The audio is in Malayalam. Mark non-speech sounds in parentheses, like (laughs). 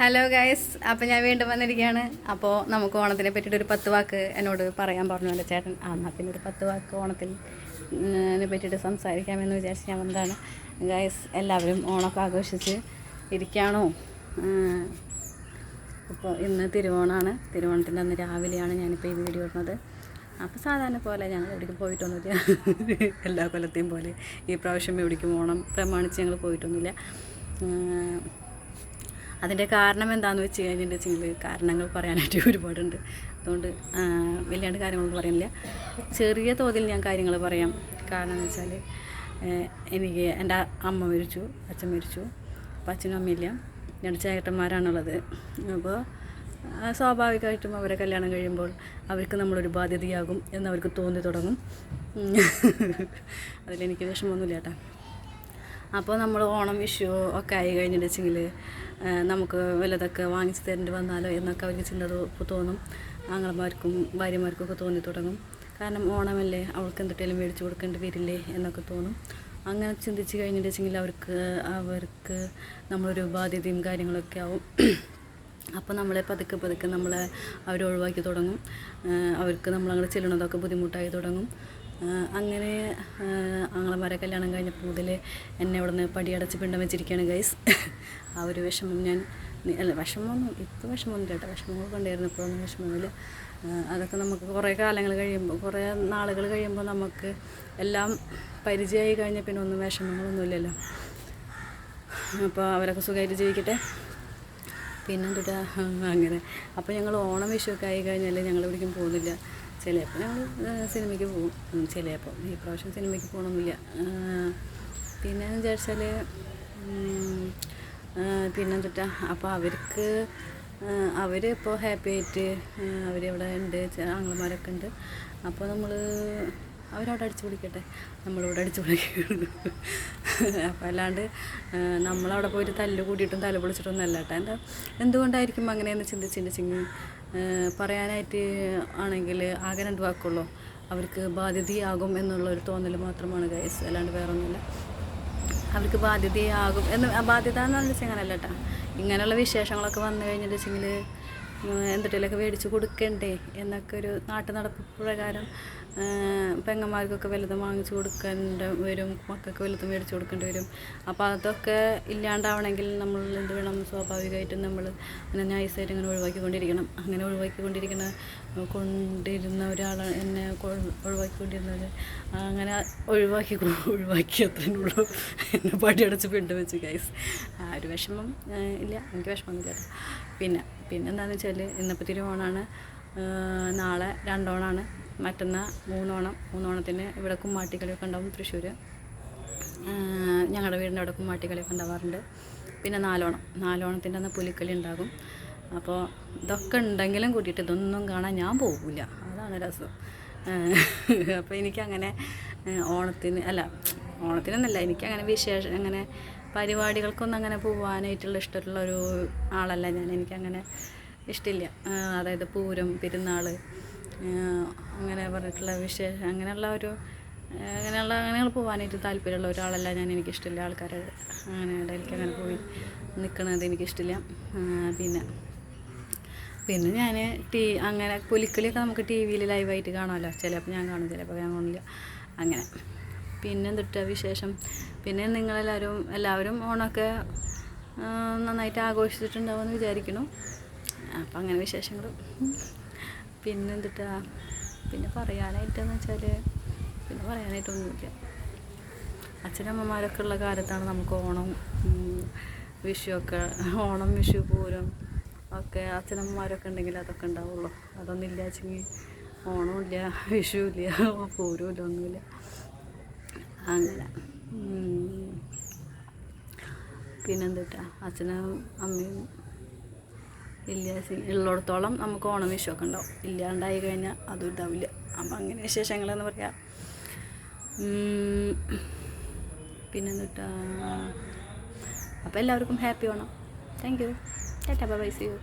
ഹലോ ഗൈസ് അപ്പോൾ ഞാൻ വീണ്ടും വന്നിരിക്കുകയാണ്. അപ്പോൾ നമുക്ക് ഓണത്തിനെ പറ്റിയിട്ട് ഒരു പത്ത് വാക്ക് എന്നോട് പറയാൻ പറഞ്ഞു എന്റെ ചേട്ടൻ. ആ എന്നാൽ പിന്നെ ഒരു പത്ത് വാക്ക് ഓണത്തിൽ പറ്റിയിട്ട് സംസാരിക്കാമെന്ന് വിചാരിച്ച് ഞാൻ വന്നതാണ്. ഗൈസ് എല്ലാവരും ഓണമൊക്കെ ആഘോഷിച്ച് ഇരിക്കുകയാണോ? ഇപ്പോൾ ഇന്ന് തിരുവോണമാണ് തിരുവോണത്തിന്റെ അന്ന് രാവിലെയാണ് ഞാനിപ്പോൾ ഈ വീഡിയോ ഇടുന്നത്. അപ്പോൾ സാധാരണ പോലെ ഞങ്ങൾ എവിടേക്കും പോയിട്ടൊന്നുമില്ല. എല്ലാ കൊല്ലത്തെയും പോലെ ഈ പ്രാവശ്യം എവിടേക്കും ഓണം പ്രമാണിച്ച് ഞങ്ങൾ പോയിട്ടൊന്നുമില്ല. അതിന്റെ കാരണം എന്താണെന്ന് വെച്ച് കഴിഞ്ഞിട്ടുണ്ടെങ്കിൽ കാരണങ്ങൾ പറയാനായിട്ട് (laughs) ഒരുപാടുണ്ട്. അതുകൊണ്ട് വലിയാണ്ട് കാര്യങ്ങളൊന്നും പറയുന്നില്ല ചെറിയ തോതിൽ ഞാൻ കാര്യങ്ങൾ പറയാം. കാരണം എന്ന് വെച്ചാൽ എനിക്ക് എന്റെ അമ്മ മരിച്ചു അച്ഛൻ മരിച്ചു അപ്പം അച്ഛനും അമ്മയില്ല രണ്ട് ചേട്ടന്മാരാണുള്ളത്. അപ്പോൾ സ്വാഭാവികമായിട്ടും അവരെ കല്യാണം കഴിയുമ്പോൾ അവർക്ക് നമ്മളൊരു ബാധ്യതയാകും എന്ന് അവർക്ക് തോന്നി തുടങ്ങും. (laughs) അതിലെനിക്ക് വിഷമമൊന്നുമില്ല കേട്ടോ. അപ്പോൾ നമ്മൾ ഓണം വിഷു ഒക്കെ ആയി കഴിഞ്ഞിട്ടുണ്ടെങ്കിൽ നമുക്ക് വലതൊക്കെ വാങ്ങിച്ചു തരേണ്ടി വന്നാലോ എന്നൊക്കെ അവർക്ക് ചിന്ത തോന്നും. ആങ്ങളമാർക്കും ഭാര്യമാർക്കും ഒക്കെ തോന്നി തുടങ്ങും. കാരണം ഓണമല്ലേ അവൾക്ക് എന്തെങ്കിലും മേടിച്ചു കൊടുക്കേണ്ടി വരില്ലേ എന്നൊക്കെ തോന്നും. അങ്ങനെ ചിന്തിച്ച് കഴിഞ്ഞിട്ടുണ്ടെങ്കിൽ അവർക്ക് അവർക്ക് നമ്മളൊരു ബാധ്യതയും കാര്യങ്ങളൊക്കെ ആവും. (clears throat) അപ്പോൾ നമ്മളെ പതുക്കെ പതുക്കെ നമ്മളെ അവർ ഒഴിവാക്കി തുടങ്ങും അവർക്ക് നമ്മളങ്ങനെ ചെല്ലണതൊക്കെ ബുദ്ധിമുട്ടായി തുടങ്ങും. അങ്ങനെ ആങ്ങളമാരെ കല്യാണം കഴിഞ്ഞപ്പോൾ മുതൽ എന്നെ അവിടെ നിന്ന് പടിയടച്ച് പിണ്ടം വെച്ചിരിക്കുകയാണ് ഗൈസ് (laughs) ആ ഒരു വിഷമം ഞാൻ അല്ല വിഷമമൊന്നും ഇപ്പോൾ വിഷമമൊന്നും കേട്ടോ. വിഷമങ്ങളൊക്കെ ഉണ്ടായിരുന്നു ഇപ്പോഴൊന്നും വിഷമമില്ല. അതൊക്കെ നമുക്ക് കുറേ കാലങ്ങൾ കഴിയുമ്പോൾ കുറേ നാളുകൾ കഴിയുമ്പോൾ നമുക്ക് എല്ലാം പരിചയമായി കഴിഞ്ഞാൽ പിന്നെ ഒന്നും വിഷമങ്ങളൊന്നുമില്ലല്ലോ അപ്പോൾ അവരൊക്കെ സുഖമായിട്ട് ജീവിക്കട്ടെ. പിന്നെന്തുട്ടാ? (laughs) അങ്ങനെ. അപ്പോൾ ഞങ്ങൾ ഓണം വിഷുവൊക്കെ ആയി കഴിഞ്ഞാൽ ഞങ്ങൾ എവിടേക്കും പോകുന്നില്ല. ചിലപ്പോൾ ഞങ്ങൾ സിനിമയ്ക്ക് പോകും. ചിലപ്പോൾ ഈ പ്രാവശ്യം സിനിമയ്ക്ക് പോകണമെന്നില്ല പിന്നെ എന്ന് വിചാരിച്ചാൽ പിന്നെന്തുട്ടാ അപ്പോൾ അവർക്ക് അവർ ഇപ്പോൾ ഹാപ്പി ആയിട്ട് അവരിവിടെ ഉണ്ട് ആങ്ങളമാരൊക്കെ ഉണ്ട്. അപ്പോൾ നമ്മൾ അവരവിടെ അടിച്ചു പിടിക്കട്ടെ നമ്മളിവിടെ അടിച്ചു പൊളിക്കുന്നു അപ്പോൾ അല്ലാണ്ട് നമ്മളവിടെ പോയിട്ട് തല്ല് കൂട്ടിയിട്ടും തല പൊളിച്ചിട്ടൊന്നും അല്ല കേട്ടോ. എന്താ എന്തുകൊണ്ടായിരിക്കും അങ്ങനെയെന്ന് ചിന്തിച്ചിട്ടുണ്ടെങ്കിൽ പറയാനായിട്ട് ആണെങ്കിൽ ആകെ രണ്ട് വാക്കുള്ളൂ. അവർക്ക് ബാധ്യതയാകും എന്നുള്ള ഒരു തോന്നൽ മാത്രമാണ് ഗൈസ് അല്ലാണ്ട് വേറെ ഒന്നുമില്ല അവർക്ക് ബാധ്യതയാകും എന്ന് ബാധ്യത എന്ന് പറഞ്ഞാൽ അങ്ങനെയല്ല കേട്ടോ. ഇങ്ങനെയുള്ള വിശേഷങ്ങളൊക്കെ വന്നു കഴിഞ്ഞിട്ടുണ്ടെങ്കിൽ എന്തിട്ടേലൊക്കെ മേടിച്ച് കൊടുക്കണ്ടേ? എന്നൊക്കെ ഒരു നാട്ടു നടപ്പ് പ്രകാരം പെങ്ങന്മാർക്കൊക്കെ വലുതും വാങ്ങിച്ചു കൊടുക്കേണ്ട വരും മക്കൾക്ക് വലുതും മേടിച്ചു കൊടുക്കേണ്ടി വരും. അപ്പോൾ അതൊക്കെ ഇല്ലാണ്ടാവണമെങ്കിൽ നമ്മൾ എന്ത് വേണം? സ്വാഭാവികമായിട്ടും നമ്മൾ അങ്ങനെ നൈസായിട്ട് ഇങ്ങനെ ഒഴിവാക്കിക്കൊണ്ടിരിക്കണം. അങ്ങനെ ഒഴിവാക്കിക്കൊണ്ടിരിക്കണ കൊണ്ടിരുന്ന ഒരാൾ എന്നെ ഒഴിവാക്കിക്കൊണ്ടിരുന്നത് അങ്ങനെ ഒഴിവാക്കി ഒഴിവാക്കി അത്രയുള്ളൂ എന്നെ പടിയടച്ച് പിണ്ട് വെച്ചു ഗൈസ് ആ ഒരു വിഷമം ഇല്ല. എനിക്ക് വിഷമമൊന്നുമില്ല. പിന്നെ പിന്നെ എന്താണെന്ന് വെച്ചാൽ ഇന്നിപ്പോൾ തിരുവോണമാണ് നാളെ രണ്ടോണമാണ് മറ്റന്നാൾ മൂന്നോണം. മൂന്നോണത്തിന് ഇവിടെ കുമ്മാട്ടിക്കളിയൊക്കെ ഉണ്ടാവും തൃശ്ശൂർ ഞങ്ങളുടെ വീടിന്റെ അവിടെ കുമ്മാട്ടിക്കളിയൊക്കെ ഉണ്ടാവാറുണ്ട്. പിന്നെ നാലോണം. നാലോണത്തിന്റെ അന്ന് പുലിക്കളി ഉണ്ടാകും. അപ്പോൾ ഇതൊക്കെ ഉണ്ടെങ്കിലും കൂട്ടിയിട്ട് ഇതൊന്നും കാണാൻ ഞാൻ പോകില്ല അതാണ് രസം. അപ്പോൾ എനിക്കങ്ങനെ ഓണത്തിന് അല്ല ഓണത്തിനൊന്നല്ല എനിക്കങ്ങനെ വിശേഷം അങ്ങനെ പരിപാടികൾക്കൊന്നും അങ്ങനെ പോകാനായിട്ടുള്ള ഇഷ്ടമുള്ള ഒരു ആളല്ല ഞാൻ. എനിക്കങ്ങനെ ഇഷ്ടമില്ല അതായത് പൂരം പെരുന്നാൾ അങ്ങനെ പറഞ്ഞിട്ടുള്ള വിശേഷം അങ്ങനെയുള്ള ഒരു അങ്ങനെയുള്ള അങ്ങനെയുള്ള പോകാനായിട്ട് താല്പര്യമുള്ള ഒരാളല്ല ഞാൻ. എനിക്കിഷ്ടമില്ല ആൾക്കാരെ അങ്ങനെ ഇടയിലേക്ക് അങ്ങനെ പോയി നിൽക്കുന്നത് എനിക്കിഷ്ടമില്ല പിന്നെ പിന്നെ ഞാൻ ടി അങ്ങനെ പുലിക്കളിയൊക്കെ നമുക്ക് ടി വിയിൽ ലൈവായിട്ട് കാണാമല്ലോ. ചിലപ്പോൾ ഞാൻ കാണും ചിലപ്പോൾ ഞാൻ കാണില്ല അങ്ങനെ. പിന്നെ വിശേഷം? പിന്നെ നിങ്ങളെല്ലാവരും എല്ലാവരും ഓണമൊക്കെ നന്നായിട്ട് ആഘോഷിച്ചിട്ടുണ്ടാവുമെന്ന് വിചാരിക്കണം അപ്പം അങ്ങനെ വിശേഷങ്ങൾ പിന്നെ എന്തിട്ടാ പിന്നെ പറയാനായിട്ടെന്ന് വെച്ചാൽ പിന്നെ പറയാനായിട്ടൊന്നുമില്ല. അച്ഛനമ്മമാരൊക്കെ ഉള്ള കാലത്താണ് നമുക്ക് ഓണം വിഷു വിഷുവൊക്കെ ഓണം വിഷു പൂരം ഒക്കെ അച്ഛനമ്മമാരൊക്കെ ഉണ്ടെങ്കിൽ അതൊക്കെ ഉണ്ടാവുള്ളൂ. അതൊന്നും ഇല്ല വെച്ചെങ്കിൽ ഓണമില്ല വിഷുവില്ല പൂരമില്ല ഒന്നുമില്ല. അങ്ങനെ പിന്നെന്താ അച്ഛനും അമ്മയും ഇല്ല ഉള്ളിടത്തോളം നമുക്ക് ഓണം വിഷമൊക്കെ ഉണ്ടാവും. ഇല്ലാണ്ടായി കഴിഞ്ഞാൽ അതും ഉണ്ടാവില്ല. അപ്പം അങ്ങനെ വിശേഷങ്ങളെന്ന് പറയാം. പിന്നെന്താ അപ്പോൾ എല്ലാവർക്കും happy Onam. Thank you tata bye see you